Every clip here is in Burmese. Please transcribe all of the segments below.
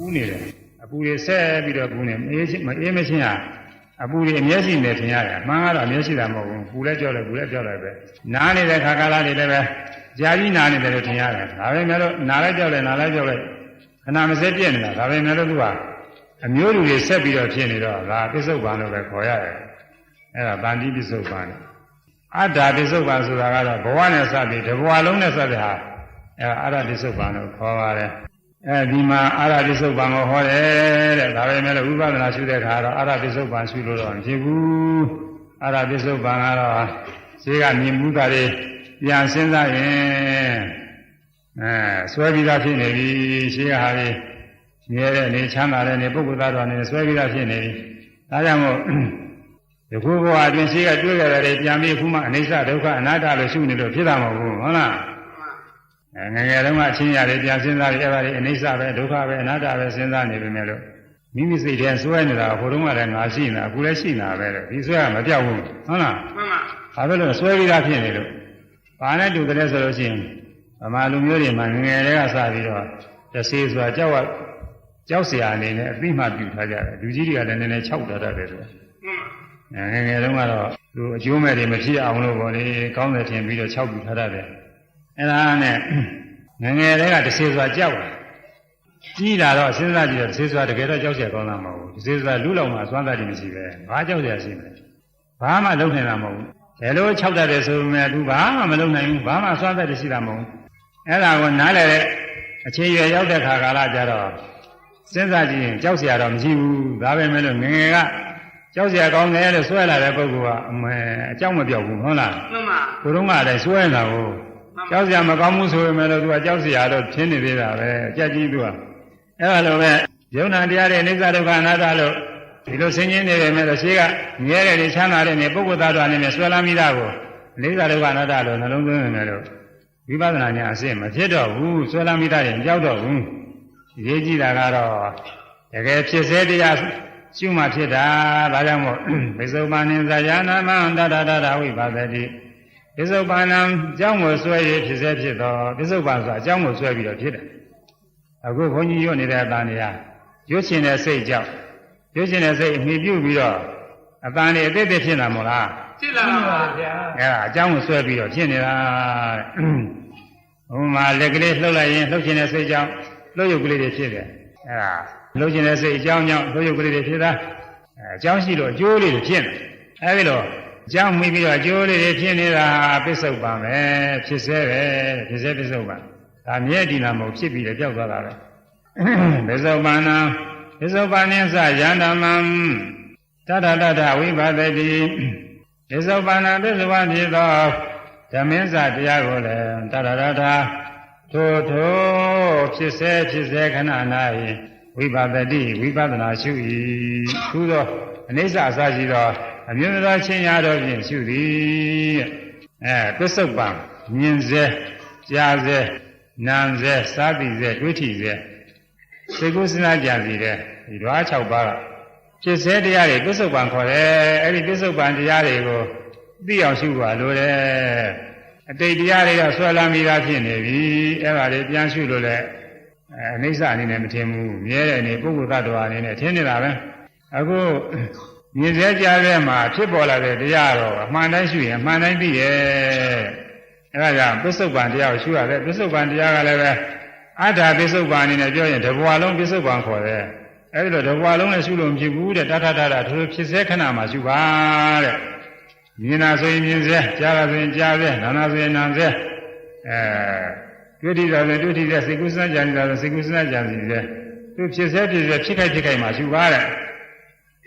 ပူးနေတယ်အပူတွေဆက်ပြီးတော့ပူနေမအေးချင်းမအေးမချင်းဟာအပူတွေအမျက်ရှိနေထင်ရတယ်အမှန်ကတော့အမျက်ရှိတာမဟုတ်ဘူးပူလဲကြောက်လဲပူလဲကြောက်လဲပဲနားနေတဲ့ခါကာလတွေလည်းပဲကြာကြီးနားနေတယ်လို့ထင်ရတယ်ဒါပေမဲ့လို့နားလဲကြောက်လဲနားလဲကြောက်လဲခဏမစဲပြည့်နေတာဒါပေမဲ့လို့သူကအမျိုးလူတွေဆက်ပြီးတော့ဖြစ်နေတော့ဒါပစ္စုပန်လို့ပဲခေါ်ရတယ်အဲ့ဒါဗန္တိပစ္စုပန်အတ္တပစ္စုပန်ဆိုတာကတော့ဘဝနဲ့စပြီးတဘဝလုံးနဲ့စတဲ့ဟာအဲအာရပစ္စုပန်လို့ခေါ်ပါတယ် အဲဒီမှာအာရပစ္စုပန်ကိုဟောတယ်တဲ့ဒါပေမဲ့လို့ဝိပဿနာရှုတဲ့အခါတော့အာရပစ္စုပန်ရှုလို့တော့မဖြစ်ဘူးအာရပစ္စုပန်ကတော့ဈေးကမြင်မှုတာတွေပြန်စဉ်းစားရင်အဲဆွဲပြီးသားဖြစ်နေပြီရှင်းရဟာလေးမြဲတဲ့နေချမ်းသာတဲ့နေပုဂ္ဂိုလ်သားတော်နေဆွဲပြီးသားဖြစ်နေပြီဒါကြောင့်မို့ဒီခုဘဝအတွင်းရှိကတွေ့ကြတယ်ပြန်ပြီးခုမှအနိစ္စဒုက္ခအနတ္တလို့ရှုနေလို့ဖြစ်တာမဟုတ်ဘူးဟုတ်လားအဲ ငငယ်တုန်းကအချင်းရာတွေပြန်စဉ်းစားပြီးအဲ့ပါလေအနိစ္စပဲဒုက္ခပဲအနတ္တပဲစဉ်းစားနေပေမဲ့လို့မိမိစိတ်ထဲစွဲနေတာဟိုတုန်းကလည်းငါရှိနေတာအခုလည်းရှိနေတာပဲလို့ဒီစွဲကမပြောက်ဘူးဟုတ်လားမှန်ပါဘာဖြစ်လို့စွဲပြီးသားဖြစ်နေလို့ဘာနဲ့တူတယ်ဆိုလို့ရှိရင်ဗမာလူမျိုးတွေမှာငငယ်တွေကစပြီးတော့တဆေးဆိုတာကြောက်ကြောက်စရာအနေနဲ့အသိမှပြူထားကြတယ်လူကြီးတွေကလည်းနည်းနည်းခြောက်တာတတ်တယ်လို့မှန်ပါငငယ်တုန်းကတော့သူအကျိုးမဲ့တွေမဖြစ်အောင်လို့ပေါ့လေကောင်းတယ်ထင်ပြီးတော့ခြောက်ပြူထားတတ်တယ် အဲ့ဒါနဲ့ငငယ်တွေကတစ်ဆေးစွာကြောက်တယ်ကြီးလာတော့စဉ်းစားကြည့်တော့တစ်ဆေးစွာတကယ်တော့ကြောက်ရကောင်းတာမဟုတ်ဘူးတစ်ဆေးစွာလူလောက်မှစွမ်းသားတယ်မရှိပဲဘာကြောက်ရရှိမလဲဘာမှလုံနေတာမဟုတ်ဘူးဘယ်လိုခြောက်တတ်တယ်ဆိုပေမဲ့သူဘာမှမလုံနိုင်ဘူးဘာမှစွမ်းသက်တယ်ရှိတာမဟုတ်ဘူးအဲ့ဒါကိုနားလည်တဲ့အခြေရွယ်ရောက်တဲ့ခါကာလကျတော့စဉ်းစားကြည့်ရင်ကြောက်စရာတော့မရှိဘူးဒါပဲမဲ့လို့ငငယ်ကကြောက်စရာကောင်းတယ်လို့ဆွဲလာတဲ့ပုဂ္ဂိုလ်ကအမဲအကြောက်မပြောက်ဘူးဟုတ်လားမှန်ပါဘုရုံးကလည်းဆွဲလာတော့ ကြောက်စရာမကောင်းမှုဆိုပေမဲ့လို့သူကကြောက်စရာတော့ဖြစ်နေသေးတာပဲကြက်ကြီးသူကအဲ့လိုပဲယုံနာတရားတွေအိစ္ဆဒုက္ခအနာတ္တလို့ဒီလိုဆင်းရဲနေပေမဲ့လို့ရှိကမြဲတယ်နေချမ်းသာတယ်နေပုဂ္ဂိုလ်သားတော်အနေနဲ့ဆွဲလမ်းမိတာကိုအိစ္ဆဒုက္ခအနာတ္တလို့နှလုံးသွင်းနေတယ်လို့ဝိပဿနာညာအစစ်မဖြစ်တော့ဘူးဆွဲလမ်းမိတာရင်ကြောက်တော့ဘူးရေးကြည့်တာကတော့တကယ်ဖြစ်စေတရားရှုမှဖြစ်တာဒါကြောင့်မို့ပိစုံမနိဇာယနာမန္တတတဝိပါဒတိ ပစ္စုပန်နံအကြောင်းကိုဆွဲရဖြစ်စေဖြစ်တော့ပစ္စုပန်ဆိုတာအကြောင်းကိုဆွဲပြီးတော့ဖြစ်တယ်အခုဘုန်းကြီးရွတ်နေတဲ့အတန်တရားရွတ်ရှင်တဲ့စိတ်ကြောင့်ရွတ်ရှင်တဲ့စိတ်အမိပြုပြီးတော့အတန်တွေအတိတ်ဖြစ်လာမို့လားဖြစ်လာပါဗျာအဲဒါအကြောင်းကိုဆွဲပြီးတော့ဖြစ်နေတာတဲ့ဥပမာလက်ကလေးလှုပ်လိုက်ရင်လှုပ်ရှင်တဲ့စိတ်ကြောင့်လှုပ်ရုပ်ကလေးတွေဖြစ်တယ်အဲဒါလှုပ်ရှင်တဲ့စိတ်အကြောင်းကြောင့်လှုပ်ရုပ်ကလေးတွေဖြစ်တာအဲအကြောင်းရှိလို့အကျိုးလေးတွေဖြစ်နေအဲဒီလိုအ ကြောင်းမိပြီးတော့အကျိုးလေးတွေဖြစ်နေတာပစ္စုပန်ပဲဖြစ်စေပဲဖြစ်စေပစ္စုပန်ဒါမြဲတည်လာမဟုတ်ဖြစ်ပြီးတော့ကြောက်သွားတာပဲပစ္စုပန်နာပစ္စုပန်နိသယန္တမံတတတတဝိပါဒတိပစ္စုပန်နာပစ္စုပန်ဖြစ်သောဓမ္မင်းစာတရားကိုလည်းတရရတာထိုထိုဖြစ်စေဖြစ်စေခဏ၌ဝိပါဒတိဝိပဿနာရှု၏သို့သောအနိစ္စအစရှိသော အမျိုးသားချင်းရာတော်ဖြင့်ရှုသည်အဲပစ္စုပန်မြင်စေကြားစေနာမ်စေစားသည်စေတွေးထီစေစေကုစနာကြံစီတဲ့ဒီဓဝါ6ပါးကဖြစ်စေတရားတွေပစ္စုပန်ခေါ်တယ်အဲ့ဒီပစ္စုပန်တရားတွေကိုသိအောင်ရှုပါလို့တယ်အတိတ်တရားတွေကဆွဲလမ်းပြီးသားဖြစ်နေပြီအဲ့ဒါတွေပြန်ရှုလို့လည်းအဲအနိစ္စအနေနဲ့မထင်ဘူးမြဲတဲ့အနေပုဂ္ဂိုလ်သတ္တဝါအနေနဲ့ထင်နေတာပဲအခု မြင်စေကြားစေမှာဖြစ်ပေါ်လာတဲ့တရားတော့အမှန်တိုင်းရှုရင်အမှန်တိုင်းသိရဲ့အဲ့ဒါကြောင့်ပစ္စုပန်တရားကိုရှုရတယ်ပစ္စုပန်တရားကလည်းပဲအတ္တပစ္စုပန်အနေနဲ့ပြောရင်တဘဝလုံးပစ္စုပန်ခေါ်တယ်အဲဒီလိုတဘဝလုံးနဲ့ရှုလို့မဖြစ်ဘူးတဲ့တထထထထိုဖြစ်စေခဏမှာရှုပါတဲ့မြင်တာဆိုရင်မြင်စေကြားတာဆိုရင်ကြားစေနားနာဆိုရင်နားစေအဲတွေ့ထိတာဆိုတွေ့ထိစေစိတ်ကူးစမ်းကြံတာဆိုစိတ်ကူးစမ်းကြံစီစေသူဖြစ်စေဖြစ်စေဖြစ်ခိုက်ဖြစ်ခိုက်မှာရှုပါတဲ့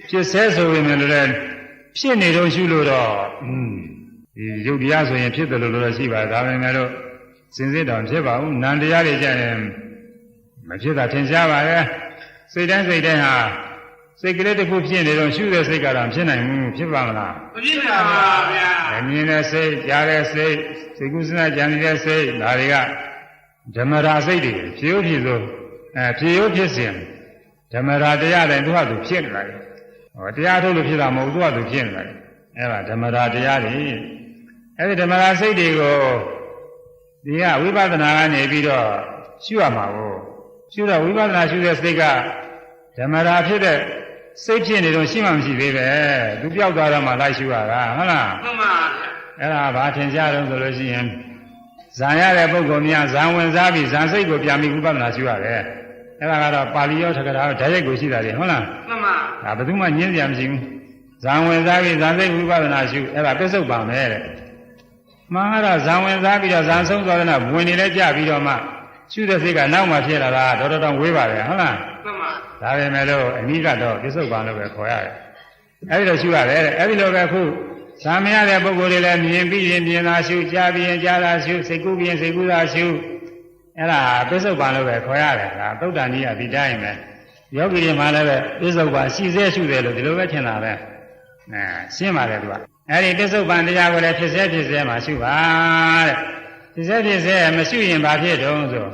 ဖြစ်စေဆိုရင်လည်းဖြစ်နေတော့ရှုလို့တော့อืมဒီရုပ်တရားဆိုရင်ဖြစ်တယ်လို့လို့ရှိပါဒါပေမဲ့လို့စင်စစ်တော်ဖြစ်ပါဘူးနံတရားတွေကြရင်မဖြစ်တာထင်ရှားပါရဲ့စိတ်တိုင်းစိတ်တိုင်းဟာစိတ်ကလေးတစ်ခုဖြစ်နေတော့ရှုတဲ့စိတ်ကတော့ဖြစ်နိုင်ဘူးဖြစ်ပါမလားမဖြစ်ပါပါဗျာအမြင်တဲ့စိတ်ကြားတဲ့စိတ်စိတ်ကူးစနာကြံတဲ့စိတ်ဒါတွေကဓမ္မရာစိတ်တွေဖြည့်ဖြည့်ဆိုအဲဖြည့်ရဖြစ်စဉ်ဓမ္မရာတရားတိုင်းသူ့ဟာသူဖြစ်နေတာလေ ဟောတရားထုတ်လို့ဖြစ်တာမဟုတ်သူ့ဟာသူဖြစ်နေတာလေအဲဒါဓမ္မရာတရားတွေအဲဒီဓမ္မရာစိတ်တွေကိုဒီကဝိပဿနာကနေပြီးတော့ရှုရမှာကိုရှုတော့ဝိပဿနာရှုတဲ့စိတ်ကဓမ္မရာဖြစ်တဲ့စိတ်ဖြစ်နေတော့ရှိမှမရှိသေးပဲသူပြောက်သွားတော့မှလိုက်ရှုရတာဟုတ်လားမှန်ပါဗျာအဲ့ဒါဘာထင်ရှားတော့ဆိုလို့ရှိရင်ဇံရတဲ့ပုဂ္ဂိုလ်များဇံဝင်စားပြီးဇံစိတ်ကိုပြန်ပြီးဝိပဿနာရှုရတယ် အဲ့ဒါကတော့ပါဠိရောထက္ကရာရောဓာတ်ရိုက်ကိုရှိတာလေဟုတ်လားမှန်ပါဒါဘယ်သူမှညင်းကြမရှိဘူးဇံဝင်စားပြီးဇံစိတ်ဝိပဿနာရှုအဲ့ဒါပစ္စုပ္ပန်ပဲတဲ့မှန်ကတော့ဇံဝင်စားပြီးတော့ဇံဆုံးသွားတဲ့နောက်ဝင်နေလဲကြပြီးတော့မှရှုတဲ့စိတ်ကနောက်မှဖြစ်လာတာတော်တော်တော်ဝေးပါတယ်ဟုတ်လားမှန်ပါဒါပေမဲ့လို့အနိကတော့ပစ္စုပ္ပန်လို့ပဲခေါ်ရတယ်အဲဒီလိုရှုရတယ်တဲ့အဲဒီလိုပဲခုဇာမရတဲ့ပုဂ္ဂိုလ်တွေလည်းမြင်ပြီးရင်မြင်တာရှုကြားပြီးရင်ကြားတာရှုစိတ်ကူးပြီးရင်စိတ်ကူးတာရှု အဲ့ဒါပစ္စုပ္ပန်လို့ပဲခေါ်ရတယ်ဒါသုတ်တန်ကြီးကဒီတိုင်းပဲယောဂီတွေမှလည်းပဲပစ္စုပ္ပန်ရှိစေရှုတယ်လို့ဒီလိုပဲထင်တာပဲအဲရှင်းပါတယ်သူကအဲ့ဒီပစ္စုပ္ပန်တရားကိုလည်းဖြစ်စေဖြစ်စေမှရှုပါတဲ့ဖြစ်စေဖြစ်စေမရှုရင်ဘာဖြစ်တုံးဆို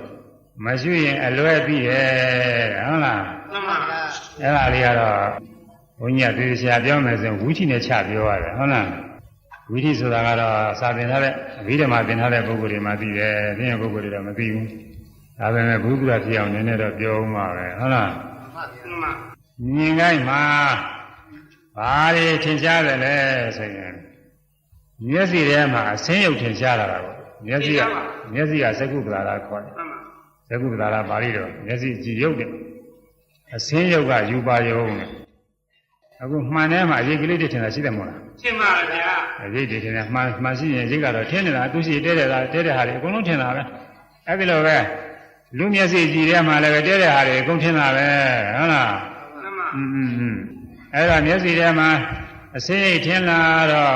မရှုရင်အလွဲပြီးရဲ့ဟုတ်လားမှန်ပါအဲ့ဒါလေးကတော့ဘုန်းကြီးကသေချာပြောမယ်ဆိုရင်ဝိသီနဲ့ချပြောရတယ်ဟုတ်လား ဝိသီဆိုတာကတော့စာသင်ထားတဲ့အဘိဓမ္မာသင်ထားတဲ့ပုဂ္ဂိုလ်တွေမှသိတယ်သင်ရဲ့ပုဂ္ဂိုလ်တွေတော့မသိဘူးဒါပေမဲ့ဘုရားဖြစ်အောင်နည်းနည်းတော့ပြောဦးမှာပဲဟုတ်လားမှန်ပါမြင်တိုင်းမှာဘာတွေထင်ရှားတယ်လဲဆိုရင်မျက်စိထဲမှာအဆင်းရုပ်ထင်ရှားလာတာပေါ့မျက်စိကမျက်စိကသကုပ္ပလာတာခေါ်တယ်မှန်ပါသကုပ္ပလာတာပါဠိတော်မျက်စိကြည်ရုပ်တယ်အစင်းရုပ်ကယူပါယုံနဲ့အခုမှန်ထဲမှာအရေးကလေးတွေထင်တာရှိတယ်မို့လားရှင်းပါဗျာအ ရေးတွေထင်တယ်မှန်မှန်ရှိရင်ရိတ်ကတော့ထင်နေတာသူရှိတဲတဲ့တာတဲတဲ့ဟာတွေအကုန်လုံးထင်တာပဲအဲ့ဒီလိုပဲလူမျက်စိကြည်ထဲမှာလည်းပဲတဲတဲ့ဟာတွေအကုန်ထင်တာပဲဟုတ်လား မှန်ပါ อืมอืมอืมအဲ့ဒါမျက်စိထဲမှာအစင်းရိတ်ထင်လာတော့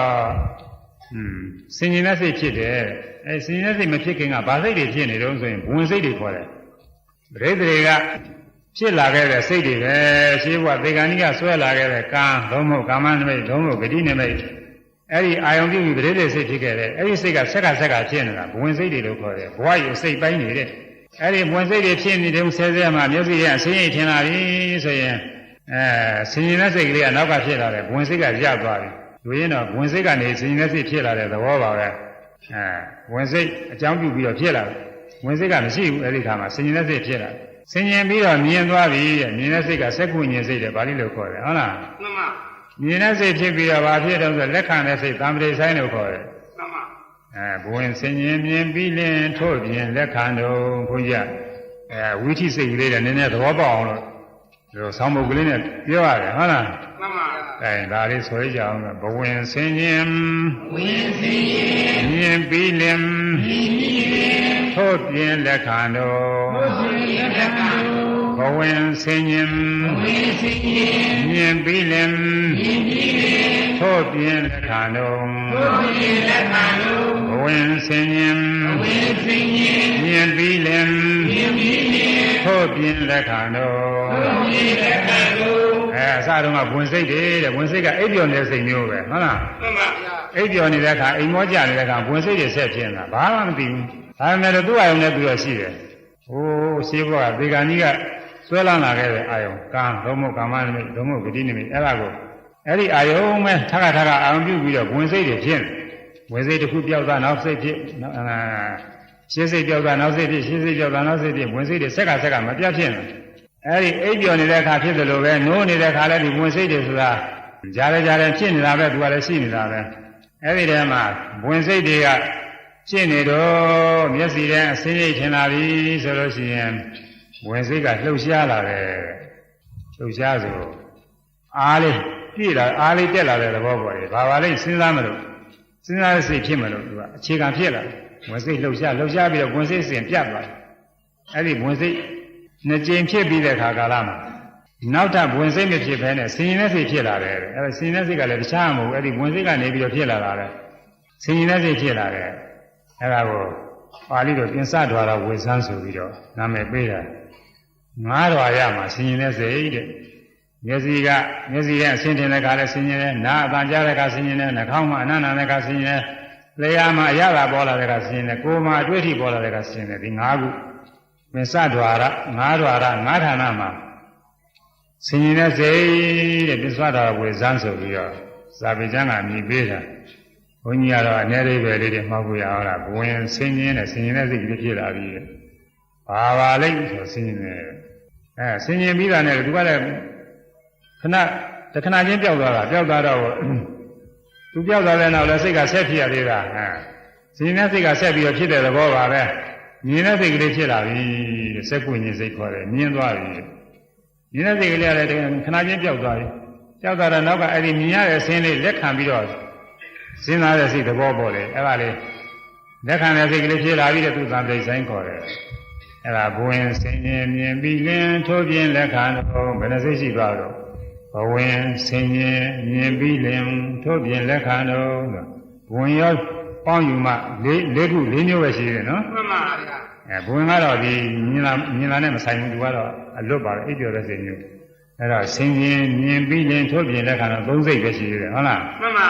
อืมစင်ញင်တဲ့စိတ်ဖြစ်တယ်အဲစင်ញင်တဲ့စိတ်မဖြစ်ခင်ကဘာစိတ်တွေဖြစ်နေတုံးဆိုရင်ဘဝင်စိတ်တွေခေါ်တယ် ပရိသေတွေကဖြစ်လာခဲ့တဲ့စိတ်တွေပဲရှင်းဘုရားသေကံကြီးကဆွဲလာခဲ့တဲ့ကံသုံးဖို့ကာမနမိတ်သုံးဖို့ဂတိနမိတ် အဲ့ဒီအာယုံပြုပြီးပရိသေစိတ်ဖြစ်ခဲ့တယ်အဲ့ဒီစိတ်ကဆက်ကဆက်ကဖြစ်နေတာဘဝင်စိတ်တွေလို့ခေါ်တယ်ဘဝရုပ်စိတ်ပိုင်းနေတဲ့အဲ့ဒီဘဝင်စိတ်တွေဖြစ်နေတဲ့ဆဲဆဲမှာမြုပ်ပြီးရဆင်းရဲထင်လာပြီဆိုရင်အဲဆင်းရဲတဲ့စိတ်ကလေးကနောက်ကဖြစ်လာတယ်ဘဝင်စိတ်ကရသွားပြီလူရင်းတော့ဘဝင်စိတ်ကနေဆင်းရဲတဲ့စိတ်ဖြစ်လာတဲ့သဘောပါပဲအဲဘဝင်စိတ်အကြောင်းပြုပြီးတော့ဖြစ်လာတယ်ဘဝင်စိတ်ကမရှိဘူးအဲ့ဒီခါမှာဆင်းရဲတဲ့စိတ်ဖြစ်လာတယ်ဆင်ញင်ပြီးတော့မြင်သွားပြီမြင်တဲ့စိတ်ကစက်ခုညင်စိတ်တယ်ဗာလိလိုခေါ်တယ်ဟုတ်လားမှန်ပါ မြင်တဲ့စိတ်ဖြစ်ပြီးတော့ဘာဖြစ်တော့ဆိုလက်ခံတဲ့စိတ်သံပတိဆိုင်လို့ခေါ်တယ်မှန်ပါအဲဘဝင်ဆင်ញင်မြင်ပြီးလင်ထို့ပြင်လက်ခံတော့ဘုန်းကြီးကအဲဝိထိစိတ်ကလေးတဲ့နည်းနည်းသဘောပေါက်အောင်လို့ဒီလိုဆောင်းပုတ်ကလေးနဲ့ပြောရတယ်ဟုတ်လားမှန်ပါအဲဒါလေးဆိုရအောင်ဘဝင်ဆင်ញင်ဝင်စီရင်မြင်ပြီးလင်ထို့ပြင်လက်ခံတော့လက် ကတော့ဘဝင်ဆင်ញင်ဝင်စီရင်မြင်ပြီးလင်ထို့ပြင်လက်ခံတော်ဝင်လက်ကတော့ဘဝင်ဆင်ញင်ဝင်စီရင်မြင်ပြီးလင်မြင်ပြီးရင်ထို့ပြင်လက်ခံတော်ဝင်လက်ကတော့အဲအစတုန်းကဝင်စိတ်တွေတဲ့ဝင်စိတ်ကအိပ်ပျော်နေတဲ့စိတ်မျိုးပဲဟုတ်လားမှန်ပါအိပ်ပျော်နေတဲ့အခါအိမ်မောကြနေတဲ့အခါဝင်စိတ်တွေဆက်ဖြစ်နေတာဘာမှမသိဘူးဒါပေမဲ့လို့သူ့အာယုံနဲ့သူရရှိတယ်ဟိုးရှိဘောကဒီကံကြီးက ဆွဲလန်းလာခဲ့တဲ့အာယုံကံဒုံမို့ကာမနမိတ်ဒုံမို့ဂတိနမိတ်အဲ့ဒါကိုအဲ့ဒီအာယုံမဲ့ထခါထခါအာယုံပြုပြီးတော့ဝင်စိတ်တွေဖြစ်နေဝင်စိတ်တစ်ခုပြောက်သွားနောက်စိတ်ဖြစ်နောက်အာရှင်းစိတ်ပြောက်သွားနောက်စိတ်ဖြစ်ရှင်းစိတ်ပြောက်သွားနောက်စိတ်ဖြစ်ဝင်စိတ်တွေဆက်ကဆက်ကမပြတ်ဖြစ်နေအဲ့ဒီအိပ်ပျော်နေတဲ့အခါဖြစ်တယ်လို့ပဲနိုးနေတဲ့အခါလည်းဒီဝင်စိတ်တွေဆိုတာကြားရကြားရဖြစ်နေတာပဲသူကလည်းရှိနေတာပဲအဲ့ဒီတည်းမှာဝင်စိတ်တွေကဖြစ်နေတော့မျက်စိထဲအစင်းရိပ်ထင်လာပြီဆိုလို့ရှိရင် ဝင်စိတ်ကလှုပ်ရှားလာတယ်လှုပ်ရှားဆိုအားလေးပြည့်လာအားလေးတက်လာတဲ့သဘောပေါ်တယ်ဘာပါလဲစဉ်းစားမလို့စဉ်းစားတဲ့စိတ်ဖြစ်မလို့သူကအခြေခံဖြစ်လာတယ်ဝင်စိတ်လှုပ်ရှားလှုပ်ရှားပြီးတော့ဝင်စိတ်စဉ်ပြတ်သွားတယ်အဲ့ဒီဝင်စိတ်နှစ်ကြိမ်ဖြစ်ပြီးတဲ့ခါကာလမှာနောက်ထပ်ဝင်စိတ်မဖြစ်ဘဲနဲ့ဆင်ရင်တဲ့စိတ်ဖြစ်လာတယ်တဲ့အဲ့ဒါဆင်ရင်တဲ့စိတ်ကလည်းတခြားမဟုတ်ဘူးအဲ့ဒီဝင်စိတ်ကနေပြီးတော့ဖြစ်လာတာလေဆင်ရင်တဲ့စိတ်ဖြစ်လာတယ်အဲ့ဒါကိုပါဠိတော်ပြင်စထွာရဝေဆန်းဆိုပြီးတော့နာမည်ပေးတာ ငါးတော်ရမှာဆင်ရင်တဲ့စိတ်တဲ့မျက်စိကမျက်စိရဲ့အဆင်းထင်တဲ့ခါလဲဆင်ရင်တယ်နားအပန်ကြားတဲ့ခါဆင်ရင်တယ်နှာခေါင်းမှာအနန္နာတဲ့ခါဆင်ရင်တယ်လျှာမှာအရသာပေါ်လာတဲ့ခါဆင်ရင်တယ်ကိုယ်မှာအတွေ့အထိပေါ်လာတဲ့ခါဆင်ရင်တယ်ဒီငါးခုပင်စထွာရငါးထွာရငါးဌာနမှာဆင်ရင်တဲ့စိတ်တဲ့ပင်စထွာရဝေဆန်းဆိုပြီးတော့ဇာပိကျမ်းကမြည်ပေးတာဘုန်းကြီးကတော့အနေရိပ်ပဲလေးတွေမှောက်ကိုရအောင်လားဘဝင်ဆင်ရင်တဲ့ဆင်ရင်တဲ့စိတ်ကလေးဖြစ်လာပြီတဲ့ဘာဘာပါလိမ့်ဆိုဆင်းရဲတယ် အဲဆင်းရဲပြီးတာနဲ့သူကလည်းခဏတခဏချင်းပျောက်သွားတာပျောက်သွားတော့သူပျောက်သွားတဲ့နောက်လည်းစိတ်ကဆက်ဖြစ်ရသေးတာအဲဆင်းရဲစိတ်ကဆက်ပြီးတော့ဖြစ်တဲ့သဘောပါပဲမြင်တဲ့စိတ်ကလေးဖြစ်လာပြီစက်ကွဉ္စိတ်ခေါ်တယ်မြင်သွားပြီမြင်တဲ့စိတ်ကလေးကလည်းခဏချင်းပျောက်သွားပြီပျောက်သွားတော့နောက်ကအဲ့ဒီမြင်ရတဲ့ဆင်းလေးလက်ခံပြီးတော့စဉ်းစားတဲ့စိတ်သဘောပေါ်တယ်အဲ့ဒါလေးလက်ခံတဲ့စိတ်ကလေးဖြစ်လာပြီးတော့သူသံသိဆိုင်ခေါ်တယ် အဲ့ဒါဘဝင်ဆင်းရင်မြင်ပြီးလင်းထိုးပြင်းလက်ခံတော့ဘယ်နှစိတ်ရှိသွားတော့ဘဝင်ဆင်းရင်မြင်ပြီးလင်းထိုးပြင်းလက်ခံတော့ဘဝင်ရောပေါင်းယူမှလေးလေးခုလေးမျိုးပဲရှိတယ်နော်မှန်ပါဗျာအဲဘဝင်ကတော့ဒီမြင်လာမြင်လာနဲ့မဆိုင်ဘူးသူကတော့အလွတ်ပါပဲအိပ်ပျော်တဲ့စိတ်မျိုးအဲ့တော့ဆင်းရင်မြင်ပြီးလင်းထိုးပြင်းလက်ခံတော့သုံးစိတ်ပဲရှိတယ်ဟုတ်လားမှန်ပါ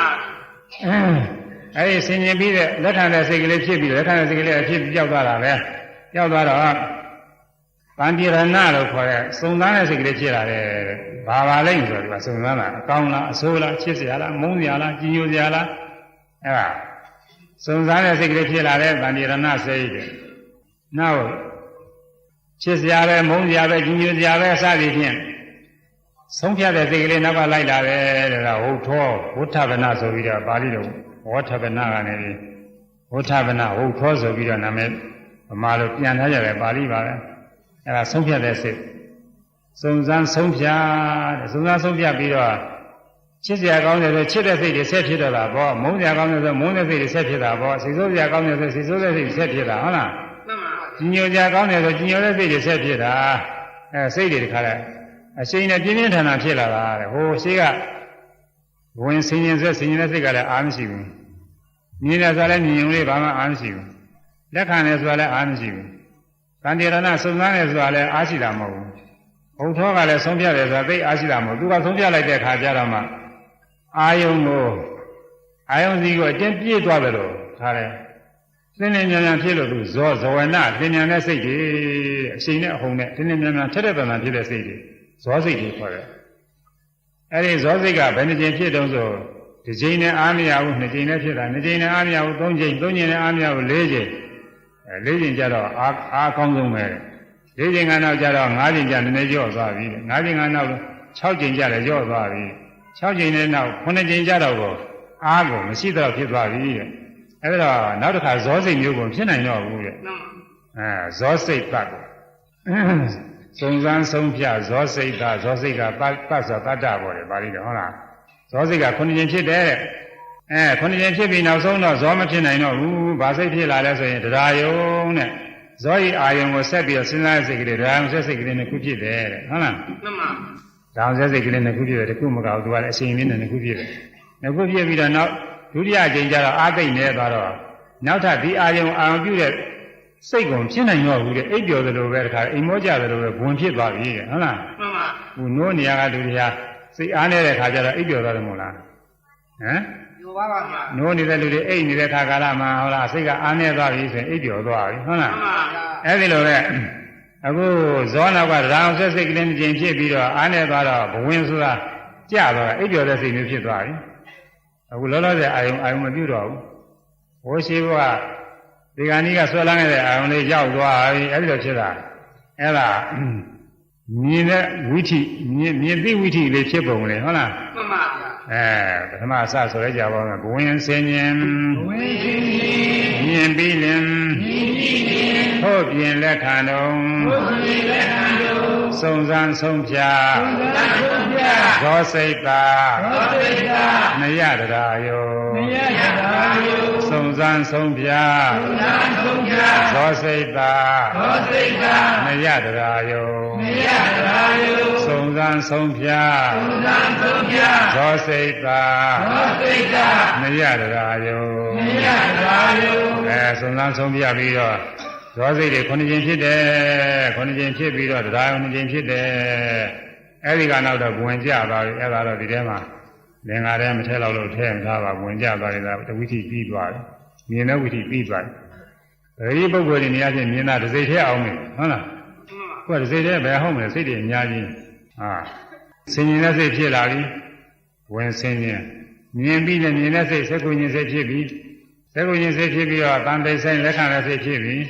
အဲဒီဆင်ញင်ပြီးတဲ့လက်ခံတဲ့စိတ်ကလေးဖြစ်ပြီးလက်ခံတဲ့စိတ်ကလေးအဖြစ်ပြောက်သွားတာပဲ ပြောက်သွားတော့ပန္တိရဏလို့ခေါ်တဲ့စုံစမ်းတဲ့စိတ်ကလေးဖြစ်လာတယ်ဘာပါလိမ့်ဆိုတော့ဒီကစုံစမ်းတာအကောင်းလားအဆိုးလားချစ်စရာလားမုန်းစရာလားကြည်ညိုစရာလားအဲဒါစုံစမ်းတဲ့စိတ်ကလေးဖြစ်လာတဲ့ပန္တိရဏစိတ်တဲ့နောက်ချစ်စရာပဲမုန်းစရာပဲကြည်ညိုစရာပဲအစသည်ဖြင့်ဆုံးဖြတ်တဲ့စိတ်ကလေးနောက်ကလိုက်လာတယ်တဲ့ဒါဟုတ်သောဝဋ္ဌဗနာဆိုပြီးတော့ပါဠိတော်ဝဋ္ဌဗနာကနေပြီးဝဋ္ဌဗနာဟုတ်သောဆိုပြီးတော့နာမည်ဗ မာလိုပြန်ထားကြတယ်ပါဠိပါပဲအဲဒါဆုံးဖြတ်တဲ့စိတ်စုံစမ်းဆုံးဖြတ်တဲ့စုံစမ်းဆုံးဖြတ်ပြီးတော့ချစ်စရာကောင်းတယ်ဆိုချစ်တဲ့စိတ်တွေဆက်ဖြစ်တော့တာပေါ့မုန်းစရာကောင်းတယ်ဆိုမုန်းတဲ့စိတ်တွေဆက်ဖြစ်တာပေါ့စိတ်ဆိုးစရာကောင်းတယ်ဆိုစိတ်ဆိုးတဲ့စိတ်တွေဆက်ဖြစ်တာဟုတ်လားမှန်ပါကြီးညိုစရာကောင်းတယ်ဆိုကြီးညိုတဲ့စိတ်တွေဆက်ဖြစ်တာအဲစိတ်တွေတခါလဲအရှိန်နဲ့ပြင်းပြင်းထန်ထန်ဖြစ်လာတာတဲ့ဟိုရှိကဝင်ဆင်းရင်ဆက်ဆင်းရင်တဲ့စိတ်ကလည်းအားမရှိဘူးမြင်တယ်ဆိုလည်းမြင်ုံလေးဘာမှအားမရှိဘူး လက်ခံတယ်ဆိုတာလည်းအားမရှိဘူးကံတေရဏစုံစမ်းတယ်ဆိုတာလည်းအားရှိတာမဟုတ်ဘူးဘုံထောကလည်းဆုံးဖြတ်တယ်ဆိုတာသိအားရှိတာမဟုတ်သူကဆုံးဖြတ်လိုက်တဲ့ခါကျတော့မှအာယုံကိုအာယုံစီကိုအတင်းပြေးသွားတယ်လို့ခါတယ်သင်္နေမြန်မြန်ဖြစ်လို့သူဇောဇဝနသင်မြန်တဲ့စိတ်တွေအရှိန်နဲ့အဟုန်နဲ့သင်္နေမြန်မြန်ထက်တဲ့တန်တန်ဖြစ်တဲ့စိတ်တွေဇောစိတ်တွေခေါ်တယ်။အဲဒီဇောစိတ်ကဘယ်နှကြိမ်ဖြစ်တုံးဆိုတစ်ကြိမ်နဲ့အားမရဘူးနှစ်ကြိမ်နဲ့ဖြစ်တာနှစ်ကြိမ်နဲ့အားမရဘူးသုံးကြိမ်သုံးကြိမ်နဲ့အားမရဘူးလေးကြိမ်အဲ လေးကြိမ်ကျတော့အားအားကောင်းဆုံးပဲလေးကြိမ်ကနောက်ကျတော့ငါးကြိမ်ကျနည်းနည်းကျော့သွားပြီငါးကြိမ်ကနောက်၆ကြိမ်ကျလည်းကျော့သွားပြီ၆ကြိမ်နဲ့နောက်9ကြိမ်ကျတော့ကိုအားကိုမရှိတော့ဖြစ်သွားပြီတဲ့အဲ့ဒါနောက်တစ်ခါဇောစိတ်မျိုးကိုဖြစ်နိုင်တော့ဘူးတဲ့မှန်ပါအဲဇောစိတ်ပတ်ကိုစုံစမ်းဆုံးဖြတ်ဇောစိတ်ကဇောစိတ်ကပတ်ပတ်ဆိုတတ္တပေါ်တယ်ပါဠိတော်ဟုတ်လားဇောစိတ်ကခုနှစ်ခြင်းဖြစ်တယ်တဲ့ အဲခုနှစ်ခြင်းဖြစ်ပြီးနောက်ဆုံးတော့ဇောမဖြစ်နိုင်တော့ဘူးဘာစိတ်ဖြစ်လာလဲဆိုရင်တရားယုံတဲ့ဇောဤအာယုံကိုဆက်ပြီးတော့စဉ်းစားတဲ့စိတ်ကလေးတရားယုံဆက်စိတ်ကလေးနဲ့ခုဖြစ်တယ်တဲ့ဟုတ်လားမှန်ပါဒါအောင်ဆက်စိတ်ကလေးနှစ်ခုပြည့်တယ်တစ်ခုမကဘူးသူကလည်းအချိန်လေးနဲ့နှစ်ခုပြည့်တယ်နှစ်ခုပြည့်ပြီးတော့နောက်ဒုတိယအချိန်ကျတော့အာသိမ့်နေသွားတော့နောက်ထပ်ဒီအာယုံအာရုံပြုတဲ့စိတ်ကုန်ဖြစ်နိုင်တော့ဘူးတဲ့အိပ်ပျော်သလိုပဲတခါအိမ်မောကြသလိုပဲဝင်ဖြစ်သွားပြီတဲ့ဟုတ်လားမှန်ပါခုနိုးနေရကလူတွေကစိတ်အားနေတဲ့ခါကျတော့အိပ်ပျော်သွားတယ်မို့လားဟမ်ယူ ပါပါဗျာနိုးနေတဲ့လူတွေအိပ်နေတဲ့ခါကာလမှာဟုတ်လားစိတ်ကအားနေသွားပြီဆိုရင်အိပ်ပျော်သွားပြီဟုတ်လားမှန်ပါဗျာအဲ့ဒီလိုပဲအခုဇောနောက်ကရာအောင်ဆက်စိတ်ကလေးတစ်ချိန်ဖြစ်ပြီးတော့အားနေသွားတော့ဘဝင်ဆိုတာကြသွားတာအိပ်ပျော်တဲ့စိတ်မျိုးဖြစ်သွားပြီအခုလောလောဆယ်အာယုံအာယုံမပြုတ်တော့ဘူးဘိုးရှိဘုရားဒီကနေ့ကဆွဲလန်းခဲ့တဲ့အာယုံလေးရောက်သွားပြီအဲ့ဒီလိုဖြစ်တာအဲ့ဒါမြင်တဲ့ဝိထိမြင်မြင်သိဝိထိလေးဖြစ်ပုံလေဟုတ်လားမှန်ပါဗျာ အဲပထမအစဆိုရကြပါမယ်ဘဝင်စင်ញင်ဝိသိတိမြင်ပြီးလင်ဤဤဤထို့ပြင်လက်ခံတော်ဘုရားလက်ခံတို့စုံစမ်းဆုံးဖြတ်သံဃာပြဇောစိတ်သာသောတိတာနယတရာယောမယတာယုစုံစမ်းဆုံးဖြတ်သံဆုံးပြဇောစိတ်သာသောတိတာနယတရာယောမယတာယု စုံစမ်းဆုံးဖြတ်သံဆုံးပြဇောစိတ်သာသောတိတာနယတရာယောမယတာယုအဲစုံစမ်းဆုံးဖြတ်ပြီးတော့ဇောစိတ်တွေခုနှစ်ခြင်းဖြစ်တယ်ခုနှစ်ခြင်းဖြစ်ပြီးတော့တရားခုနှစ်ခြင်းဖြစ်တယ်အဲဒီကနောက်တော့ဝင်ကြသွားပြီအဲဒါတော့ဒီထဲမှာလင်္ကာထဲမထဲလောက်လို့ထဲမထားပါဝင်ကြသွားတယ်ဒါတဝိသီပြီးသွားတယ်မြင်တဲ့ဝိသီပြီးသွားတယ်ဒီပုဂ္ဂိုလ်တွေနေရာချင်းမြင်တာတစ်စိတ်ထဲအောင်မယ်ဟုတ်လားကိုယ်တစ်စိတ်ထဲဘယ်ဟုတ်မလဲစိတ်တွေအများကြီး ဟာဆင်ញင်တဲ့စိတ်ဖြစ်လာပြီဝင်ဆင်ញင်မြင်ပြီးလည်းမြင်တဲ့စိတ်စက္ကုညင်စိတ်ဖြစ်ပြီးစက္ကုညင်စိတ်ဖြစ်ပြီးတော့တန်တိတ်ဆိုင်လက်ခံတဲ့စိတ်ဖြစ်ပြီး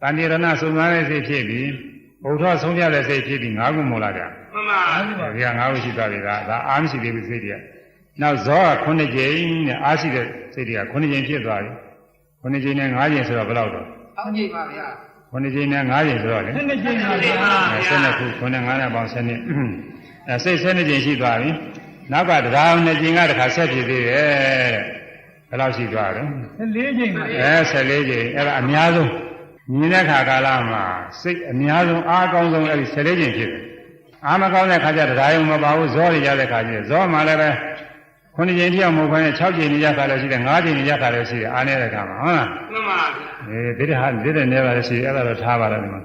တတန်တိရဏစုံစမ်းတဲ့စိတ်ဖြစ်ပြီးဘုထောဆုံးဖြတ်တဲ့စိတ်ဖြစ်ပြီးငါးခုမို့လားဗျာမှန်ပါဒီကငါးခုရှိသွားပြီဒါဒါအားမရှိသေးဘူးစိတ်တွေကနောက်ဇောက9ကြိမ်နဲ့အားရှိတဲ့စိတ်တွေက9ကြိမ်ဖြစ်သွားပြီ9ကြိမ်နဲ့9ကြိမ်ဆိုတော့ဘယ်လောက်တော့အောင်းကြည့်ပါဗျာ 9ကြိမ်နဲ့9ကြိမ်ဆိုတော့လေနှစ်ကြိမ်ပါဗျာအဲ12ခု9နဲ့9နဲ့ပေါင်း7နှစ်အဲစိတ်12ကြိမ်ရှိသွားပြီနောက်ကတရားနှစ်ကြိမ်ကတခါဆက်ဖြစ်သေးတယ်တဲ့ဘယ်လောက်ရှိသွားလဲလေးကြိမ်ပါဗျာအဲ14ကြိမ်အဲ့ဒါအများဆုံးမြင်တဲ့ခါကာလမှာစိတ်အများဆုံးအားကောင်းဆုံးအဲ့ဒီ14ကြိမ်ဖြစ်တယ်အားမကောင်းတဲ့ခါကျတရားယုံမပါဘူးဇောတွေရတဲ့ခါကျဇောမှလည်းပဲ 9ကြိမ်ပြောင်းမဟုတ်ဘဲနဲ့6ကြိမ်ရခါလည်းရှိတယ်9ကြိမ်ရခါလည်းရှိတယ်အားနေတဲ့ခါမှာဟုတ်လားမှန်ပါဗျာအေးဒီတဟာဒီတဲ့နေပါလေရှိအဲ့ဒါတော့ထားပါတော့ဒီမှာ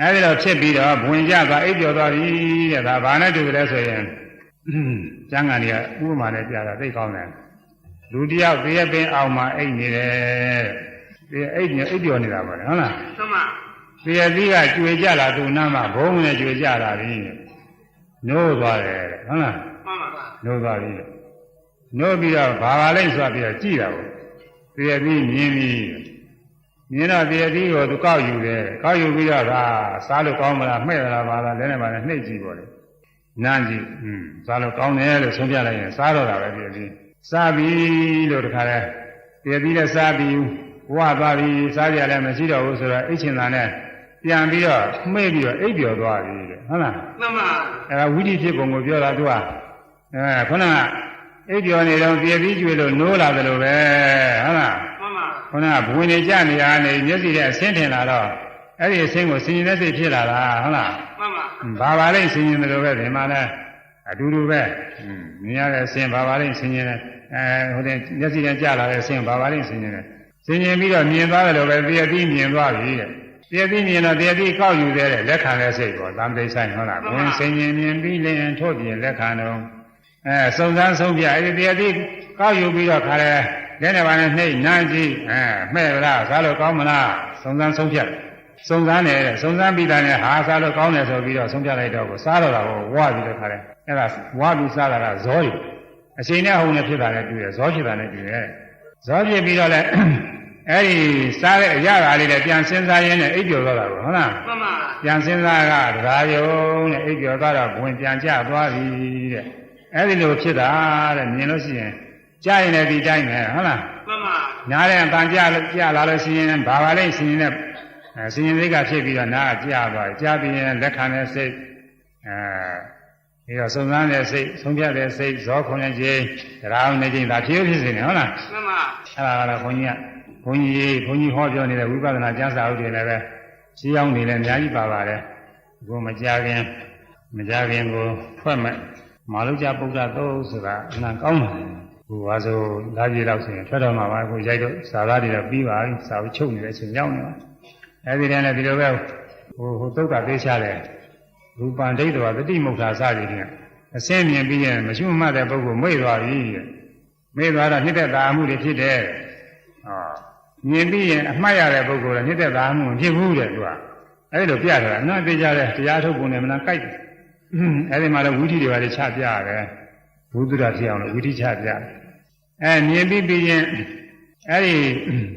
အဲဒီတော့ဖြစ်ပြီးတော့ဘဝင်ကြသွားအိပ်ပျော်သွားပြီတဲ့ဒါဘာနဲ့တူကြလဲဆိုရင်ကျမ်းဂန်တွေကဥပမာနဲ့ပြတာသိကောင်းတယ်လူတယောက်သေရပင်အောင်မှာအိပ်နေတယ်သေအိပ်နေအိပ်ပျော်နေတာပါလေဟုတ်လားမှန်ပါသေရသီးကကျွေကြလာသူနားမှာဘုံနဲ့ကျွေကြလာပြီနိုးသွားတယ်တဲ့ဟုတ်လားမှ န်ပါနိုးသွားပြီတဲ့နိုးပြီးတော့ဘာပါလိမ့်ဆိုပြီးတော့ကြည်တာပေါ့သေရသီးမြင်ပြီမြင်တော့သေရသီးကိုသူကောက်ယူတယ်ကောက်ယူပြီးတော့ဒါစားလို့ကောင်းမလားမှဲ့သလားပါလားလည်းနဲ့ပါနဲ့နှိပ်ကြည့်ပေါ့လေနန်းကြည့်อืมစားလို့ကောင်းတယ်လို့ဆုံးဖြတ်လိုက်ရင်စားတော့တာပဲသေရသီးစားပြီလို့တခါလဲသေရသီးလည်းစားပြီဝသွားပြီစားကြလည်းမရှိတော့ဘူးဆိုတော့အိတ်ချင်တာနဲ့ပြန်ပြီးတော့မှိတ်ပြီးတော့အိပ်ပျော်သွားပြီတဲ့ဟုတ်လားမှန်ပါအဲဒါဝိဓိဖြစ်ပုံကိုပြောတာသူက အဲခုနကအိပ်ပြောနေတော့ပြည့်ပြီးကျွေလို့နိုးလာတယ်လို့ပဲဟုတ်လား မှန်ပါ ခုနကဘဝင်နေကြနေရနေမျက်စိနဲ့အဆင်းထင်လာတော့အဲ့ဒီအဆင်းကိုဆင်ញင်တဲ့စိတ်ဖြစ်လာတာဟုတ်လား မှန်ပါ ဘာပါလိမ့်ဆင်ញင်တယ်လို့ပဲဒီမှာလဲအတူတူပဲอืมမြင်ရတဲ့အဆင်းဘာပါလိမ့်ဆင်ញင်တယ်အဲဟိုတဲ့မျက်စိနဲ့ကြလာတဲ့အဆင်းဘာပါလိမ့်ဆင်ញင်တယ်ဆင်ញင်ပြီးတော့မြင်သွားတယ်လို့ပဲတရားသိမြင်သွားပြီတဲ့တရားသိမြင်တော့တရားသိကောက်ယူသေးတယ်လက်ခံတဲ့စိတ်ပေါ့သံသိဆိုင်ဟုတ်လားဘဝင်ဆင်ញင်မြင်ပြီးလင်ထို့ပြင်လက်ခံတော့ အဲစုံစမ်းဆုံးပြအဲ့ဒီတရားသိကောက်ယူပြီးတော့ခါလဲလက်နဲ့ပါနဲ့နှိမ့်နမ်းကြည့်အဲမှဲ့လားစားလို့ကောင်းမလားစုံစမ်းဆုံးဖြတ်စုံစမ်းတယ်တဲ့စုံစမ်းပြီးတာနဲ့ဟာစားလို့ကောင်းတယ်ဆိုပြီးတော့ဆုံးဖြတ်လိုက်တော့ကိုစားတော့တာကိုဝါပြီးတော့ခါလဲအဲ့ဒါဝါပြီးစားတာကဇောရီအချိန်နဲ့အဟုန်နဲ့ဖြစ်တာနဲ့တူတယ်ဇောဖြစ်တာနဲ့တူတယ်ဇောဖြစ်ပြီးတော့လဲအဲ့ဒီစားတဲ့အရာလေးနဲ့ပြန်စဉ်းစားရင်းနဲ့အိပ်ပျော်သွားတာကိုဟုတ်လားမှန်ပါပြန်စဉ်းစားကတရားယုံနဲ့အိပ်ပျော်သွားတော့ဘဝင်ပြန်ကျသွားပြီတဲ့ အဲ့ဒီလိုဖြစ်တာတဲ့မြင်လို့ရှိရင်ကြားရင်လည်းဒီတိုင်းပဲဟုတ်လားမှန်ပါနားတဲ့အပန်ကြလို့ကြလာလို့ရှိရင်ဘာပါလိမ့်ရှင်ရင်နဲ့အဲရှင်ရင်စိတ်ကဖြစ်ပြီးတော့နားကကြာသွားတယ်ကြာပြီးရင်လက်ခံတဲ့စိတ်အဲပြီးတော့စုံစမ်းတဲ့စိတ်ဆုံးဖြတ်တဲ့စိတ်ဇောခုနှစ်ခြင်းတရားအောင်နေခြင်းဒါဖြစ်ဖြစ်နေတယ်ဟုတ်လားမှန်ပါအဲ့ဒါကတော့ဘုန်းကြီးကဘုန်းကြီးဘုန်းကြီးဟောပြောနေတဲ့ဝိပဿနာကျမ်းစာအုပ်တွေလည်းပဲရှင်းအောင်နေလည်းအများကြီးပါပါတယ်ဘုမကြခင်မကြခင်ကိုဖွဲ့မဲ့ မာလုကြပုဒ္ဒသုတ်ဆိုတာအမှန်ကောင်းတယ်ဟိုပါဆိုလာပြေတော့ဆိုရင်ထွက်တော့မှာပါကိုရိုက်တော့စာသားတွေတော့ပြီးပါပြီစာကိုချုပ်နေတဲ့အချိန်ရောက်နေပါအဲဒီတည်းနဲ့ဒီလိုပဲဟိုဟိုသုတ်တာသိချတယ်ရူပံဒိဋ္ဌဝတတိမုဋ္ဌာစသည်ဖြင့်အစင်းမြင်ပြီးရင်မရှိမှတ်တဲ့ပုဂ္ဂိုလ်မိတ်သွားပြီတဲ့မေ့သွားတော့နှစ်သက်သာမှုတွေဖြစ်တယ်။ဟောမြင်ပြီးရင်အမှတ်ရတဲ့ပုဂ္ဂိုလ်ကနှစ်သက်သာမှုမဖြစ်ဘူးတဲ့သူက။အဲဒီလိုပြထားတာနော်သိကြတယ်တရားထုတ်ပုံနဲ့မနာကြိုက်တယ်။ အဲဒီမှာလည်းဝိဓိတွေပါလေချပြရတယ်။ဘုဒ္ဓရာဖြစ်အောင်လို့ဝိဓိချပြတယ်။အဲမြင်ပြီးပြီးရင်အဲဒီ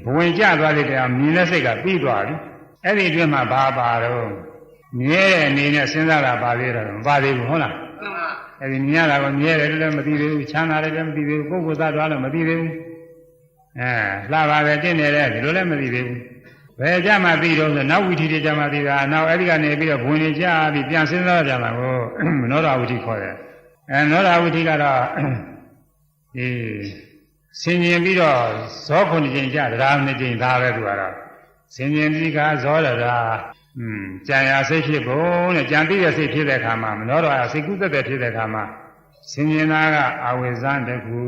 ဘဝင်ကျသွားတဲ့တရားမြင်တဲ့စိတ်ကပြီးသွားပြီ။အဲဒီအတွင်းမှာဘာပါတော့မြဲတဲ့အနေနဲ့စဉ်းစားတာပါသေးတယ်မပါသေးဘူးဟုတ်လား။မှန်ပါအဲဒီမြင်ရတာကမြဲတယ်လည်းမသိသေးဘူးချမ်းသာတယ်လည်းမသိသေးဘူးပုဂ္ဂိုလ်သားသွားလည်းမသိသေးဘူးအဲလှပါပဲတင့်နေတယ်ဒီလိုလည်းမသိသေးဘူးဘယ်ကြမှာသိတော့ဆိုနောက်ဝိသီတွေကြမှာသိတာနောက်အဲဒီကနေပြီးတော့ဘဝင်နေကြပြီးပြန်စဉ်းစားကြမှာကို နောဒဝိသီခေါ်တယ်အဲနောဒဝိသီကတော့ဒီဆင်ញင်ပြီးတော့ဇောခုနှစ်ကြိမ်ကြတရားနှစ်ကြိမ်သားပဲသူကတော့ဆင်ញင်ပြီးကဇောရတာอืมကြံရစိတ်ဖြစ်ဖို့တဲ့ကြံသိတဲ့စိတ်ဖြစ်တဲ့အခါမှာမနောတော်ရစိတ်ကူးသက်တဲ့ဖြစ်တဲ့အခါမှာဆင်ញင်သားကအဝိဇ္ဇတခု